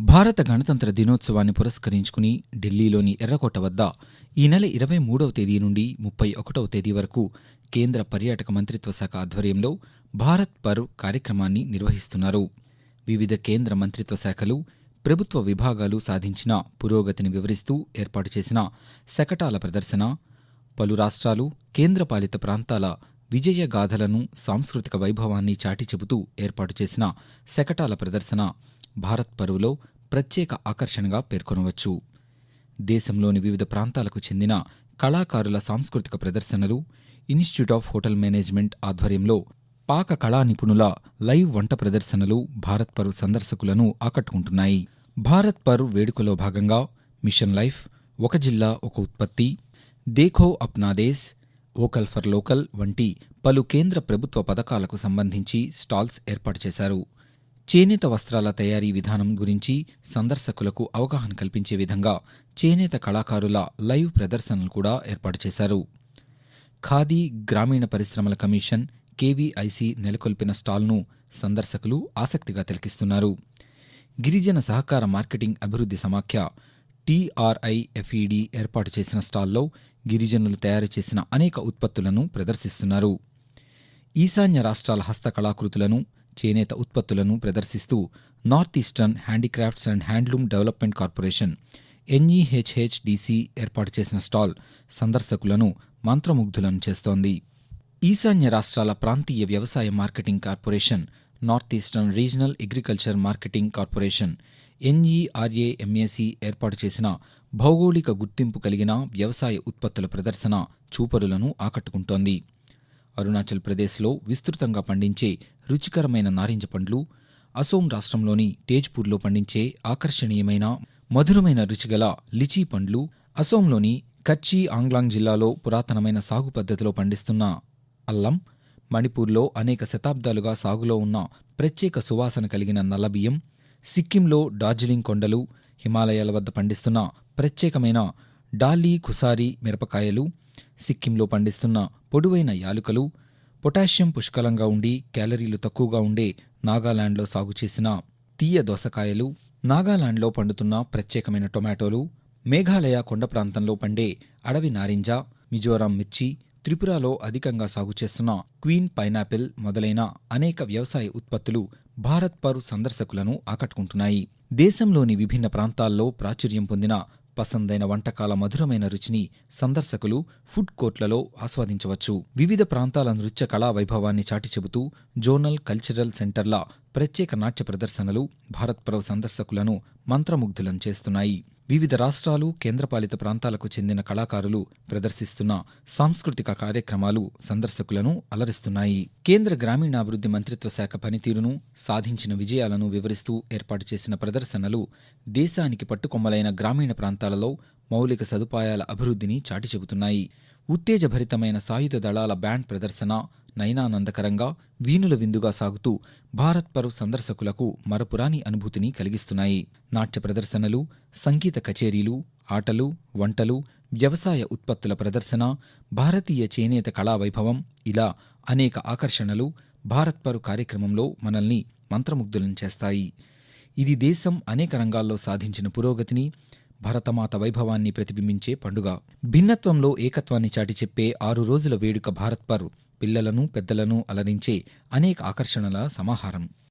భారత గణతంత్ర దినోత్సవాన్ని పురస్కరించుకుని ఢిల్లీలోని ఎర్రకోట వద్ద ఈ నెల ఇరవై మూడవ తేదీ నుండి ముప్పై ఒకటవ తేదీ వరకు కేంద్ర పర్యాటక మంత్రిత్వ శాఖ ఆధ్వర్యంలో భారత్ పర్వ్ కార్యక్రమాన్ని నిర్వహిస్తున్నారు. వివిధ కేంద్ర మంత్రిత్వ శాఖలు ప్రభుత్వ విభాగాలు సాధించిన పురోగతిని వివరిస్తూ ఏర్పాటు చేసిన శకటాల ప్రదర్శన పలు రాష్ట్రాలు కేంద్రపాలిత ప్రాంతాల విజయ గాథలను సాంస్కృతిక వైభవాన్ని చాటి చెబుతూ ఏర్పాటు చేసిన శకటాల ప్రదర్శన భారత్ పరువులో ప్రత్యేక ఆకర్షణగా పేర్కొనవచ్చు. దేశంలోని వివిధ ప్రాంతాలకు చెందిన కళాకారుల సాంస్కృతిక ప్రదర్శనలు ఇన్స్టిట్యూట్ ఆఫ్ హోటల్ మేనేజ్మెంట్ ఆధ్వర్యంలో పాక కళా నిపుణుల లైవ్ వంట ప్రదర్శనలు భారత్ పర్వ్ సందర్శకులను ఆకట్టుకుంటున్నాయి. భారత్ పర్వ్ వేడుకలో భాగంగా మిషన్ లైఫ్ ఒక జిల్లా ఒక ఉత్పత్తి దేఖో అప్నా దేశ్ ఫర్ లోకల్ వంటి పలు కేంద్ర ప్రభుత్వ పథకాలకు సంబంధించి స్టాల్స్ ఏర్పాటు చేశారు. చేనేత వస్త్రాల తయారీ విధానం గురించి సందర్శకులకు అవగాహన కల్పించే విధంగా చేనేత కళాకారుల లైవ్ ప్రదర్శనలు కూడా ఏర్పాటు చేశారు. ఖాదీ గ్రామీణ పరిశ్రమల కమిషన్ కేవీఐసి నెలకొల్పిన స్టాల్ను సందర్శకులు ఆసక్తిగా తిలకిస్తున్నారు. గిరిజన సహకార మార్కెటింగ్ అభివృద్ధి సమాఖ్య టీఆర్ఐఎఫ్ఈడి ఏర్పాటు చేసిన స్టాల్లో గిరిజనులు తయారు చేసిన అనేక ఉత్పత్తులను ప్రదర్శిస్తున్నారు. ఈశాన్య రాష్ట్రాల హస్తకళాకృతులను చేనేత ఉత్పత్తులను ప్రదర్శిస్తూ north eastern handicrafts and handloom development corporation NEHHDC ఏర్పాటు చేసిన స్టాల్ సందర్శకులను మంత్రముగ్ధులను చేస్తోంది. ఈశాన్య రాష్ట్రాల ప్రాంతీయ వ్యవసాయ marketing corporation north eastern regional agriculture marketing corporation NERAMAC ఏర్పాటు చేసిన భౌగోళిక గుర్తింపు కలిగిన వ్యవసాయ ఉత్పత్తుల ప్రదర్శన చూపరులను ఆకట్టుకుంటోంది. అరుణాచల్ ప్రదేశ్లో విస్తృతంగా పండించే రుచికరమైన నారింజ పండ్లు అసోం రాష్ట్రంలోని తేజ్పూర్లో పండించే ఆకర్షణీయమైన మధురమైన రుచిగల లిచీ పండ్లు అసోంలోని కచ్చి ఆంగ్లాంగ్ జిల్లాలో పురాతనమైన సాగు పద్ధతిలో పండిస్తున్న అల్లం మణిపూర్లో అనేక శతాబ్దాలుగా సాగులో ఉన్న ప్రత్యేక సువాసన కలిగిన నల్లబియ్యం సిక్కింలో డార్జిలింగ్ కొండలు హిమాలయాల వద్ద పండిస్తున్న ప్రత్యేకమైన డాలీ ఖుసారి మిరపకాయలు సిక్కింలో పండిస్తున్న పొడువైన యాలుకలు పొటాషియం పుష్కలంగా ఉండి క్యాలరీలు తక్కువగా ఉండే నాగాలాండ్లో సాగు చేసిన తీయ దోసకాయలు నాగాలాండ్లో పండుతున్న ప్రత్యేకమైన టొమాటోలు మేఘాలయ కొండ ప్రాంతంలో పండే అడవి నారింజ మిజోరాం మిర్చి త్రిపురలో అధికంగా సాగు చేస్తున్న క్వీన్ పైనాపిల్ మొదలైన అనేక వ్యవసాయ ఉత్పత్తులు భారత్ పరు సందర్శకులను ఆకట్టుకుంటున్నాయి. దేశంలోని విభిన్న ప్రాంతాల్లో ప్రాచుర్యం పొందిన పసందైన వంటకాల మధురమైన రుచిని సందర్శకులు ఫుడ్ కోర్ట్లలో ఆస్వాదించవచ్చు. వివిధ ప్రాంతాల నృత్య కళా వైభవాన్ని చాటి చెబుతూ జోనల్ కల్చరల్ సెంటర్ల ప్రత్యేక నాట్య ప్రదర్శనలు భారత్ పర్వ్ సందర్శకులను మంత్రముగ్ధులను చేస్తున్నాయి. వివిధ రాష్ట్రాలు కేంద్రపాలిత ప్రాంతాలకు చెందిన కళాకారులు ప్రదర్శిస్తున్న సాంస్కృతిక కార్యక్రమాలు సందర్శకులను అలరిస్తున్నాయి. కేంద్ర గ్రామీణాభివృద్ధి మంత్రిత్వ శాఖ పనితీరును సాధించిన విజయాలను వివరిస్తూ ఏర్పాటు చేసిన ప్రదర్శనలు దేశానికి పట్టుకొమ్మలైన గ్రామీణ ప్రాంతాలలో మౌలిక సదుపాయాల అభివృద్ధిని చాటి చెబుతున్నాయి ఉత్తేజభరితమైన సాయుధ దళాల బ్యాండ్ ప్రదర్శన నయనానందకరంగా వీణుల విందుగా సాగుతూ భారత్ పర్వ్ సందర్శకులకు మరపురాని అనుభూతిని కలిగిస్తున్నాయి. నాట్య ప్రదర్శనలు సంగీత కచేరీలు ఆటలు వంటలు వ్యవసాయ ఉత్పత్తుల ప్రదర్శన భారతీయ చేనేత కళావైభవం ఇలా అనేక ఆకర్షణలు భారత్ పర్వ్ కార్యక్రమంలో మనల్ని మంత్రముగ్ధులను చేస్తాయి. ఇది దేశం అనేక రంగాల్లో సాధించిన పురోగతిని భరతమాత వైభవాన్ని ప్రతిబింబించే పండుగ. భిన్నత్వంలో ఏకత్వాన్ని చాటి చెప్పే ఆరు రోజుల వేడుక భారత్ పర్వ్ పిల్లలను పెద్దలను అలరించే అనేక ఆకర్షణల సమాహారం.